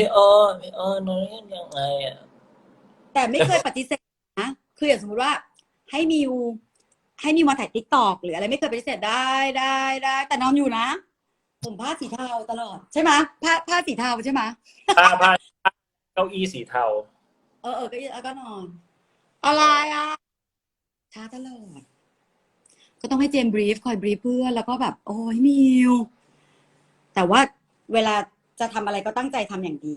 พี่อ้อนพี่อ้อนน้องยังไงอะแต่ไม่เคยปฏิเสธนะคืออย่างสมมติว่า ให้มิว ให้มิวมาถ่ายติ๊กตอกหรืออะไรไม่เคยปฏิเสธได้ได้ได้ แต่นอนอยู่นะ ผมผ้าสีเทาตลอด ใช่ไหมผ้าผ้าสีเทาใช่ไหมผ้าผ้าเก้าอี้สีเทา เออเออก็แล้วก็นอน อะไรอะช้าตลอด ก็ต้องให้เจมส์บรีฟคอยบรีฟเพื่อนแล้วก็แบบ โอ้ยมิว แต่ว่าเวลา จะทำอะไรก็ตั้งใจทำอย่างดี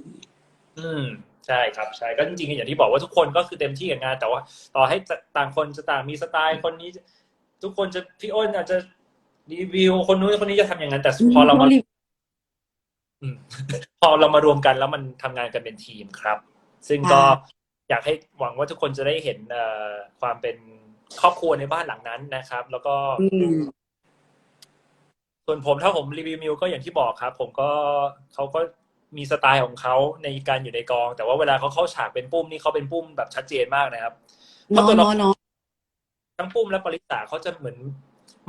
อืมใช่ครับใช่ก็จริงๆอย่างที่บอกว่าทุกคนก็คือเต็มที่กับงาน แต่ว่า ต่อให้จะต่างคนจะต่างมีสไตล์คนนี้ ทุกคนจะพี่อ้นอาจจะรีวิวคนนู้นคนนี้จะทำอย่างนั้นแต่พอเรามาอืมพอเรามารวมกันแล้วมันทำงานกันเป็นทีมครับ ซึ่งก็อยากให้หวังว่าทุกคนจะได้เห็นเอ่อความเป็นครอบครัวในบ้านหลังนั้นนะครับ แล้วก็อืม ส่วนผมถ้าผมรีวิวมิวก็อย่างที่บอกครับ ผมก็เขาก็มีสไตล์ของเขาในการอยู่ในกอง แต่ว่าเวลาเขาเข้าฉากเป็นปุ้มนี่เขาเป็นปุ้มแบบชัดเจนมากนะครับเนอะเนอะเนอะทั้งปุ้มและปริตาเขาจะเหมือน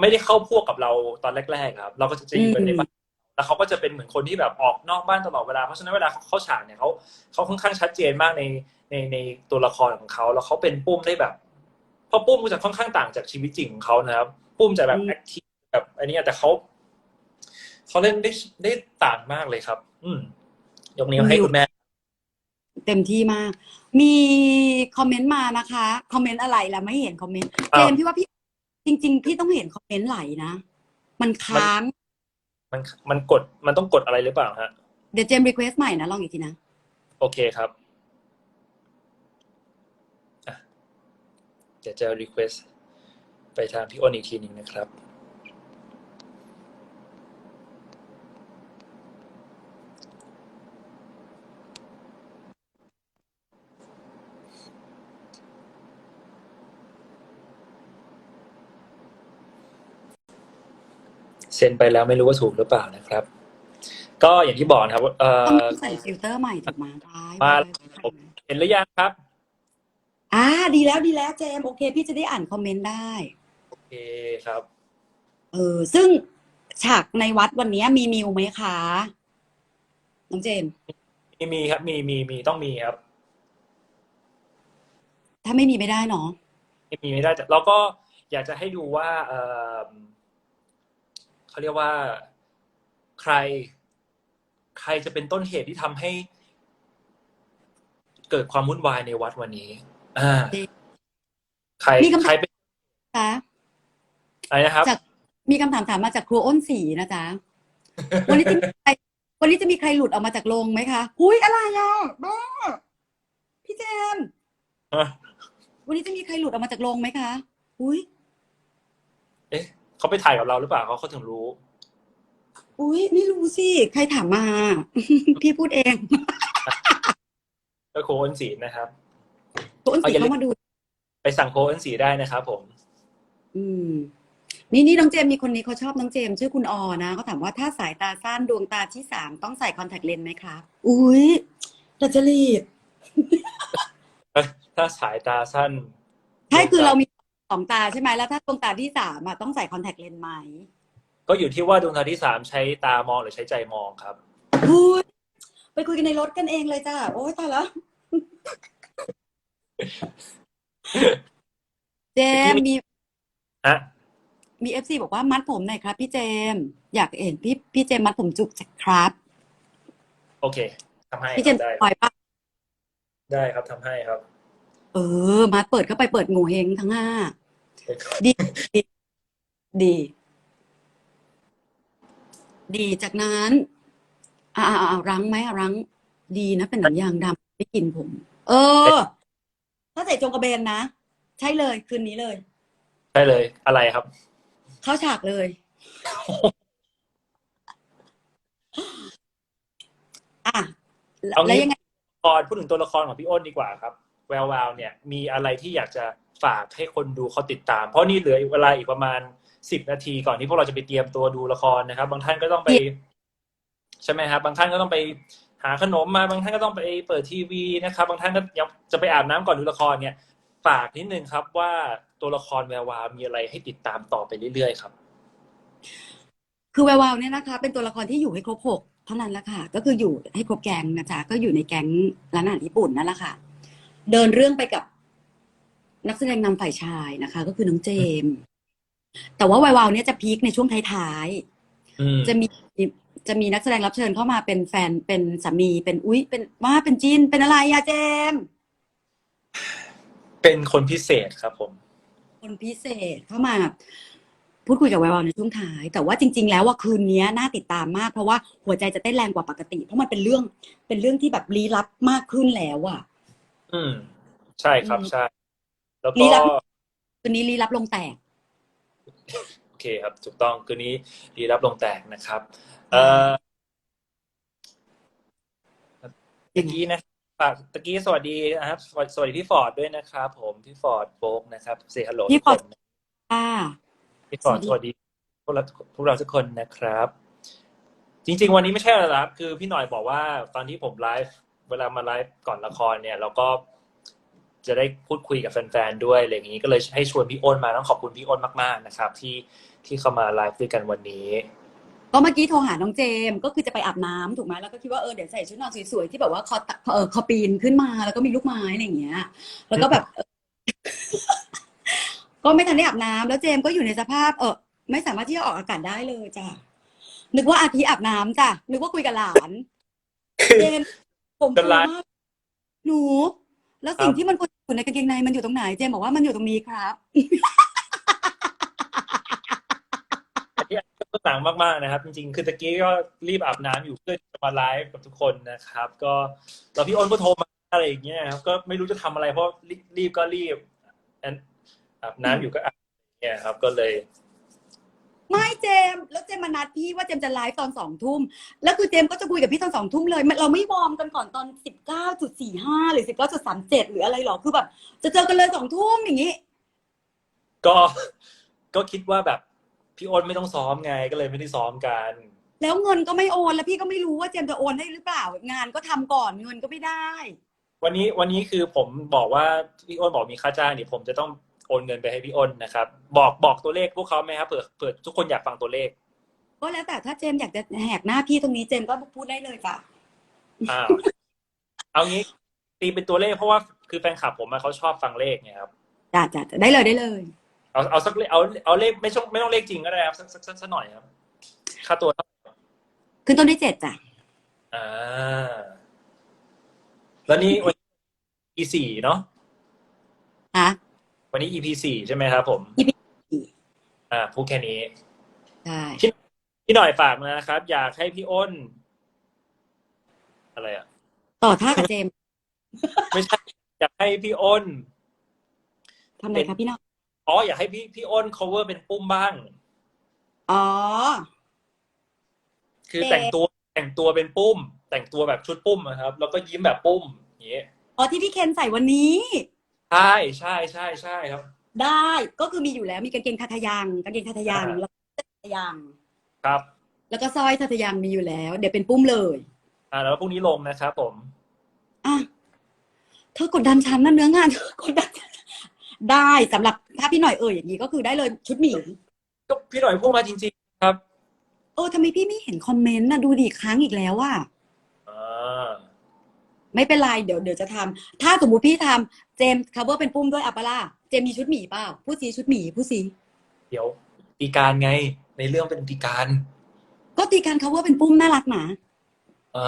ไม่ได้เข้าพวกกับเราตอนแรกๆครับ เราก็จะจะอยู่กันในบ้านแล้วเขาก็จะเป็นเหมือนคนที่แบบออกนอกบ้านตลอดเวลาเพราะฉะนั้นเวลาเขาเข้าฉากเนี่ยเขาเขาค่อนข้างชัดเจนมากในในในตัวละครของเขาแล้วเขาเป็นปุ้มได้แบบเพราะปุ้มก็จะค่อนข้างต่างจากชีวิตจริงของเขานะครับ ปุ้มจะแบบแอคทีฟแบบอันนี้แต่เขา เขาเล่นได้ได้ต่างมากเลยครับ อืมยกนิ้วให้คุณแม่ เต็มที่มาก มีคอมเมนต์มานะคะ คอมเมนต์อะไรล่ะไม่เห็นคอมเมนต์อ้าเจวมส์พี่ว่าพี่ จริง ๆ พี่ต้องเห็นคอมเมนต์ไหลนะ มันค้าง มันมันกดมันต้องกดอะไรหรือเปล่าฮะ เดี๋ยวเจมส์รีเควสใหม่นะลองอีกทีนะ โอเคครับอะเดี๋ยวจะ request ไปทางพี่อ้นอีกทีหนึ่งนะครับ เซ็นไปแล้วไม่รู้ว่าถูกหรือเปล่านะครับ ก็อย่างที่บอกนะครับว่าเอ่ต้องอใส่ฟิลเตอร์ใหม่ถูกไหมได้มาได้ผมเห็นหรือยังครับอ่าดีแล้วดีแล้วเจมส์โอเค พี่จะได้อ่านคอมเมนต์ได้ โอเคครับ เออ ซึ่งฉากในวัดวันนี้มีมิวไหมคะ น้องเจมส์มีมีครับ มีมีมีต้องมีครับถ้าไม่มีไม่ได้เนาะไม่มีไม่ได้แต่เราก็อยากจะให้ดูว่าเออ เขาเรียกว่าใคร ใครจะเป็นต้นเหตุที่ทำให้ เกิดความวุ่นวายในวัดวันนี้ อ่า ใครมีคำถามใครเป็นคะอะไรนะครับจากมีคำถามถามมาจากครัวอ้นสีนะจ๊ะวันนี้จะมีใครวันนี้จะมีใครหลุดออกมาจากโรงไหมคะหุยอะไรอะบ้าพี่เจมส์วันนี้จะมีใครหลุดออกมาจากโรงไหมคะหุยเอ๊ะ เขาไปถ่ายกับเราหรือเปล่าเขาเขาถึงรู้ อุ้ยไม่รู้สิ ใครถามมา พี่พูดเองก็โคอนสีนะครับครัวอ้นสีเอาอย่าลืมเข้ามาดู ไปสั่งโคอนสีได้นะครับผม อืม นี่นี่น้องเจมส์มีคนนี้เขาชอบน้องเจมส์ชื่อคุณออนะเขาถามว่าถ้าสายตาสั้นดวงตาที่สามต้องใส่คอนแทคเลนส์ไหมครับอุ้ยดัจจรีตถ้าสายตาสั้นใช่คือเรามีส องตาใช่ไหมแล้วถ้าดวงตาที่สามอะต้องใส่คอนแทคเลนส์ไหมก็อยู่ที่ว่าดวงตาที่สามใช้ตามองหรือใช้ใจมองครับอุ้ยไปคุยกันในรถกันเองเลยจ้าโอ้ยตายแล้วเจมส์มีฮะมีเอฟซีบอกว่ามัดผมหน่อยครับ พี่เจมส์อยากเห็นพี่พี่เจมส์มัดผมจุกจักครับ โอเคทำให้พี่เจมส์ได้ปล่อยปะได้ครับทำให้ครับ เออมัดเปิดเข้าไปเปิดโง่เฮงทั้งห้า ดีดี ดี ดีจากนั้นอ่าอ่ารังไหมอะรังดีนะเป็นหนังยางดำไม่กินผม เออ ถ้าใส่จงกระเบนนะ ใช่เลยคืนนี้เลย ได้เลยอะไรครับ เข้าฉากเลยอะเอางี้ แล้วยังไงพอพูดถึงตัวละครของพี่อ้นดีกว่าครับ แวววาวเนี่ย มีอะไรที่อยากจะ ฝากให้คนดูเขาติดตาม เพราะนี่เหลือเวลาอีกประมาณสิบนาทีก่อนที่พวกเราจะไปเตรียมตัวดูละครนะครับ บางท่านก็ต้องไป ใช่ไหมครับ บางท่านก็ต้องไปหาขนมมา บางท่านก็ต้องไปเปิดทีวีนะครับ บางท่านก็ยังจะไปอาบน้ำก่อนดูละครเนี่ย ฝากนิดนึงครับว่าตัวละครแวววาวมีอะไรให้ติดตามต่อไปเรื่อยๆครับ คือแวววาวเนี่ยนะคะ เป็นตัวละครที่อยู่ให้ครบหกเท่านั้นแหละค่ะ ก็คืออยู่ให้ครบแก๊งนะจ๊ะก็อยู่ในแก๊งร้านอาหารญี่ปุ่นนั่นแหละค่ะ เดินเรื่องไปกับ นักแสดงนำฝ่ายชายนะคะ ก็คือน้องเจมส์แต่ว่าวายวาวเนี่ยจะพีคในช่วงท้ายอืมๆจะมีจะมีนักแสดงรับเชิญเข้ามาเป็นแฟนเป็นสามีเป็นอุ้ยเป็นว่าเป็นจินเป็นอะไรอะเจมส์เป็นคนพิเศษครับผม คนพิเศษเข้ามา พูดคุยกับวายวาวในช่วงท้าย แต่ว่าจริง ๆ แล้วว่าคืนนี้น่าติดตามมากเพราะว่าหัวใจจะเต้นแรงกว่าปกติ เพราะมันเป็นเรื่องเป็นเรื่องที่แบบลี้ลับมากขึ้นแล้วอะ อืม ใช่ครับอืม ใช่ แล้วลี้ก็ลับคืนนี้ลี้ลับลงแตก โอเคครับ ถูกต้องคืนนี้ดีรับลงแตกนะครับ เอ่อตะกี้นะฝากตะกี้สวัสดีนะครับสวัสสวัสดีพี่ฟอร์ดด้วยนะครับ ผมพี่ฟอร์ดโฟกนะครับเซฮัลโหลพี่ฟอร์ดค่ะพี่ฟอร์ดสสวัวัสสดีดีพวกเราพวกเราทุกคนนะครับ จริง ๆ วันนี้ไม่ใช่อะไรนะครับ คือพี่หน่อยบอกว่าตอนที่ผมไลฟ์เวลามาไลฟ์ก่อนละครเนี่ย เราก็ จะได้พูดคุยกับแฟนๆด้วยอะไรอย่างนี้ก็เลยให้ชวนพี่อ้นมาต้องขอบคุณพี่อ้นมากๆนะครับ ที่ที่เข้ามาไลฟ์ด้วยกันวันนี้ก็เมื่อกี้โทรหาน้องเจมส์ก็คือจะไปอาบน้ำถูกไหมแล้วก็คิดว่าเออเดี๋ยวใส่ชุดนอนสวยๆที่แบบว่าคอตะเออคอปีนขึ้นมาแล้วก็มีลูกไม้อะไรอย่างเงี้ย แล้วก็แบบเออก็ไม่ทันได้อาบน้ำแล้วเจมส์ก็อยู่ในสภาพ เออไม่สามารถที่จะออกอากาศได้เลยจ้ะนึกว่าอาทิอาบน้ำจ้ะนึกว่าคุยกับหลานเจมส์ผมจะกลัวไลฟ์มากหนู แล้วสิ่งที่มันควร คนในกางเกงในมันอยู่ตรงไหนเจมบอกว่ามันอยู่ตรงนี้ครับที่ต่างมากๆนะครับ จริงๆ คือตะกี้ก็รีบอาบน้ำอยู่เพื่อจะมาไลฟ์กับทุกคนนะครับ ก็แล้วพี่อ้นก็โทรมาอะไรอย่างเงี้ยครับก็ไม่รู้จะทำอะไรเพราะรีบก็รีบอาบน้ำอยู่ก็อาบเนี่ยครับ ก็เลย ไม่เจมส์แล้วเจมส์มานัดพี่ว่าเจมส์จะไลฟ์ตอนสองทุ่มแล้วคือเจมส์ก็จะคุยกับพี่ตอนสองทุ่มเลยไม่เราไม่วอร์มกันก่อนตอนสิบเก้าจุดสี่ห้าหรือสิบเก้าจุดสามเจ็ดหรืออะไรหรอคือแบบ จะเจอกันเลยสองทุ่มอย่างนี้ ก็ก็คิดว่าแบบพี่อ้นไม่ต้องซ้อมไงก็เลยไม่ได้ซ้อมกัน แล้วเงินก็ไม่โอนแล้วพี่ก็ไม่รู้ว่าเจมส์จะโอนให้หรือเปล่า งานก็ทำก่อนเงินก็ไม่ได้ วันนี้วันนี้คือผมบอกว่าพี่อ้นบอกมีค่าจ้างเดี๋ยวผมจะต้อง โอนเงินไปให้พี่อ้นนะครับ บอกบอกตัวเลขพวกเขาไหมครับเผื่อเผื่อทุกคนอยากฟังตัวเลข ก็แล้วแต่ถ้าเจมส์อยากจะแหกหน้าพี่ตรงนี้เจมส์ก็พูดได้เลยค่ะอ้าวเอางี้ตีเป็นตัวเลขเพราะว่าคือแฟนคลับผมอะเขาชอบฟังเลขไงครับจ้ะจ้ะจ้ะได้เลยได้เลย เอาเอาสักเลขเอาเอาเลขไม่ต้องไม่ต้องเลขจริงก็ได้ครับสักสักสักสักหน่อยครับค่าตัวเท่าไหร่ขึ้นต้นด้วยเจ็ดจ้ะอ่าแล้วนี่วันนี้ EP สี่เนาะฮะ วันนี้ EP สี่ใช่ไหมครับผม EP อ่าพูดแค่นี้ใช่พี่หน่อยฝากมานะครับ อยากให้พี่อ้น อะไรอะ ต่อท่ากับเจมส์ไม่ใช่ อยากให้พี่อ้นทำอะไรคะพี่น้องอ๋ออยากให้พี่พี่อ้น cover เป็นปุ้มบ้าง อ๋อ คือเอ๊ะแต่งตัวแต่งตัวเป็นปุ้ม แต่งตัวแบบชุดปุ้มนะครับ แล้วก็ยิ้มแบบปุ้มอย่างเงี้ยอ๋อที่พี่เคนใส่วันนี้ ใช่ใช่ใช่ใช่ครับ ได้ก็คือมีอยู่แล้วมีกางเกงทาทะยังกางเกงทาทะยังอ่าแล้วก็เสื้อทาทะยังครับแล้วก็สร้อยทาทะยังมีอยู่แล้ว เดี๋ยวเป็นปุ้มเลยอ่าแล้วพรุ่งนี้ลงนะครับผม อะเธอกดดันฉันนะเนื้องานเธอกดดันฉันได้สำหรับถ้าพี่หน่อยเอ่ยอย่างนี้ก็คือได้เลยชุดหมีก็พี่หน่อยพูดมาจริง ๆ ครับ เออทำไมพี่ไม่เห็นคอมเมนต์นะดูดิค้างอีกแล้วอะอ่า ไม่เป็นไรเดี๋ยวเดี๋ยวจะทำถ้าสมมุติพี่ทำเจมส์คัฟเวอร์เป็นปุ้มด้วยอัปปะล่าเจมส์มีชุดหมีเปล่าพูดสีชุดหมีพูดสีเดี๋ยวตีการไง ในเรื่องเป็นตีการ ก็ตีการคัฟเวอร์เป็นปุ้มน่ารักหนาอ่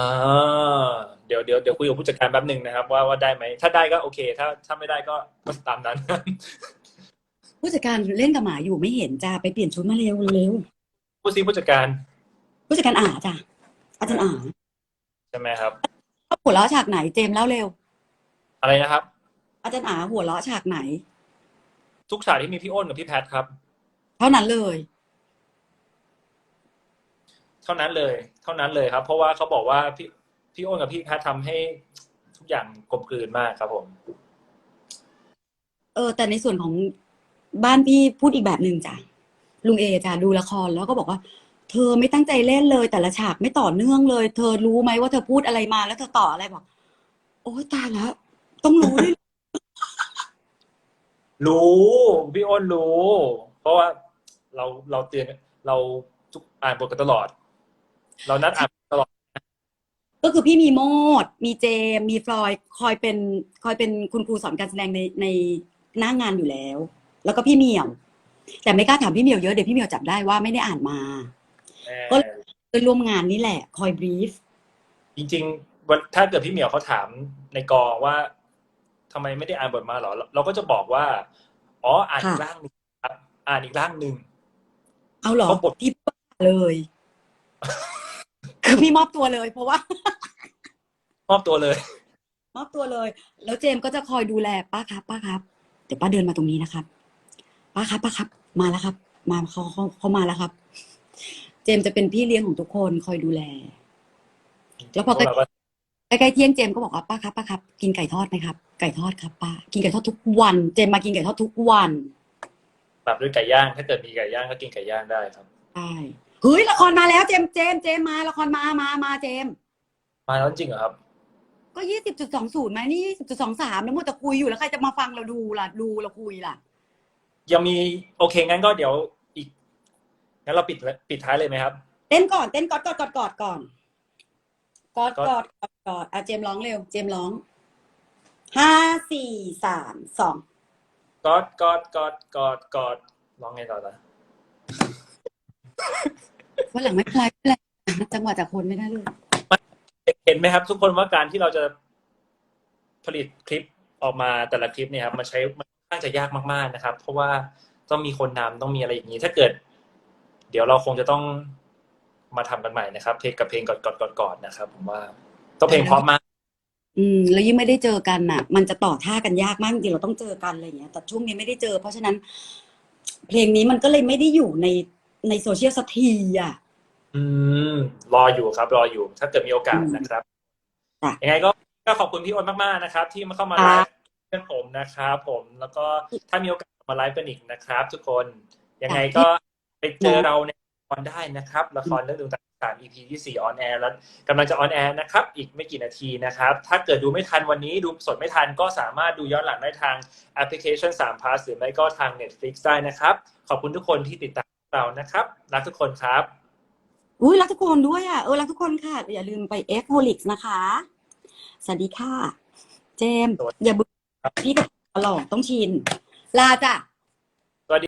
าเดี๋ยวเดี๋ยวเดี๋ยวคุยกับผู้จัดการแป๊บหนึ่งนะครับ ว่าว่าได้ไหมถ้าได้ก็โอเค ถ้าถ้าไม่ได้ก็ก็ตามนั้น ผู้จัดการเล่นกับหมาอยู่ไม่เห็นจ้าไปเปลี่ยนชุดมาเร็วเร็วผู้ซีผู้จัดการ ผู้จัดการอาจ้ะอาจารย์อาใช่ไหมครับ หัวเราะฉากไหนเจมส์เล่าเร็ว อะไรนะครับ อาจารย์อาหัวเราะฉากไหน ทุกฉากที่มีพี่อ้นกับพี่แพทครับ เท่านั้นเลย เท่านั้นเลย เท่านั้นเลยครับ เพราะว่าเขาบอกว่าพี่พี่อ้นกับพี่แพททำให้ทุกอย่างกลมกลืนมากครับ ผม เออ แต่ในส่วนของบ้านพี่พูดอีกแบบหนึ่งจ้ะลุงเอจ้ะดูละครแล้วก็บอกว่า เธอไม่ตั้งใจเล่นเลย แต่ละฉากไม่ต่อเนื่องเลย เธอรู้ไหมว่าเธอพูดอะไรมาแล้วเธอต่ออะไรบอก โอ้ยตายแล้วต้องรู้ด้วยรู้พี่อ้นรู้ เพราะว่าเราเราเตือนเราทุกอ่านบทกันตลอด เรานัดอ่านตลอด ก็คือพี่มีโมด มีเจมมีฟลอยคอยเป็นคอยเป็นคุณครูสอนการแสดงในในหน้างานอยู่แล้ว แล้วก็พี่เหมียว แต่ไม่กล้าถามพี่เหมียวเยอะเดี๋ยวพี่เหมียวจับได้ว่าไม่ได้อ่านมา ก็เพื่อนร่วมงานนี่แหละ คอยบรีฟจริงๆวันถ้าเกิดพี่เหมียวเขาถามในกองว่าทำไมไม่ได้อ่านบทมาเหรอเราเราก็จะบอกว่า อ๋ออ่านอีกร่างหนึ่งครับ อ่านอีกร่างหนึ่งเอาเหรอเพราะบทพี่บ้าเลย คือพี่มอบตัวเลย เพราะว่า มอบตัวเลย มอบตัวเลย แล้วเจมส์ก็จะคอยดูแลป้าครับป้าครับ เดี๋ยวป้าเดินมาตรงนี้นะครับป้าครับป้าครับ มาแล้วครับ มาเขาเขาเขามาแล้วครับ เจมส์จะเป็นพี่เลี้ยงของทุกคนคอยดูแล แล้วพอเราก็ใกล้ๆเที่ยงเจมส์ก็บอกว่าป้าครับป้าครับ กินไก่ทอดไหมครับ ไก่ทอดครับป้ากินไก่ทอดทุกวัน เจมส์มากินไก่ทอดทุกวันปรับด้วยไก่ย่าง ถ้าเกิดมีไก่ย่างก็กินไก่ย่างได้ครับใช่เฮ้ยละครมาแล้วเจมส์เจมส์เจมส์มาละครมามามาเจมส์มาแล้วจริงเหรอครับ ก็ยี่สิบจุดสองศูนย์ไหมนี่ยี่สิบจุดสองสามแล้วมัวแต่คุยอยู่แล้วใครจะมาฟังเราดูล่ะดูเราคุยล่ะ ยังมีโอเคงั้นก็เดี๋ยวอีก งั้นเราปิดปิดท้ายเลยไหมครับ เต้นก่อนเต้นกอดกอดกอดกอดก่อนกอดกอดกอดกอดกอดอะเจมส์ร้องเร็ว เจมส์ร้องห้าสี่สามสองกอดกอดกอดกอดกอดร้องไงต่อนะวันหลังไม่เป็นไรไม่เป็นไรจังหวะจากคนไม่ได้เลยเห็นไหมครับ ทุกคนว่าการที่เราจะผลิตคลิปออกมาแต่ละคลิปเนี่ยครับมันใช้มันค่อนข้างจะยากมากๆนะครับ เพราะว่าต้องมีคนนำต้องมีอะไรอย่างนี้ ถ้าเกิด เดี๋ยวเราคงจะต้องมาทำกันใหม่นะครับ เพลงกับเพลงกอดกอดกอดกอดนะครับ ผมว่าต้องเพลงเพราะมาก อืม แล้วยิ่งไม่ได้เจอกันน่ะ มันจะต่อท่ากันยากมากจริงๆเราต้องเจอกันอะไรอย่างเงี้ยแต่ช่วงนี้ไม่ได้เจอ เพราะฉะนั้น เพลงนี้มันก็เลยไม่ได้อยู่ในในโซเชียลสักทีอะ อืม รออยู่ครับ รออยู่ ถ้าเกิดมีโอกาสนะครับจ้ะยังไงก็ก็ขอบคุณพี่อ้นมากๆนะครับ ที่มาเข้ามาคไลรับฟ์เพื่อนผมนะครับผมแล้วก็ถ้ามีโอกาสมาไลฟ์กันอีกนะครับ ทุกคนยังไงก็ ไปเจอเราในละครได้นะครับ ละครเรื่องดวงตาสาม EP ที่สี่ออนแอร์แล้วกำลังจะออนแอร์นะครับ อีกไม่กี่นาทีนะครับ ถ้าเกิดดูไม่ทันวันนี้ดูสดไม่ทันก็สามารถดูย้อนหลังได้ทางแอปพลิเคชัน3 Plus หรือไม่ก็ทาง Netflix ได้นะครับ ขอบคุณทุกคนที่ติดตามเรานะครับ รักทุกคนครับอุ้ยรักทุกคนด้วยอะเออรักทุกคนค่ะ อย่าลืมไป F h o l i x นะคะ สวัสดีค่ะ เจมส์สวัสดีอย่าเบื่อพี่กับตลอดต้องชิน ลาจ้ะ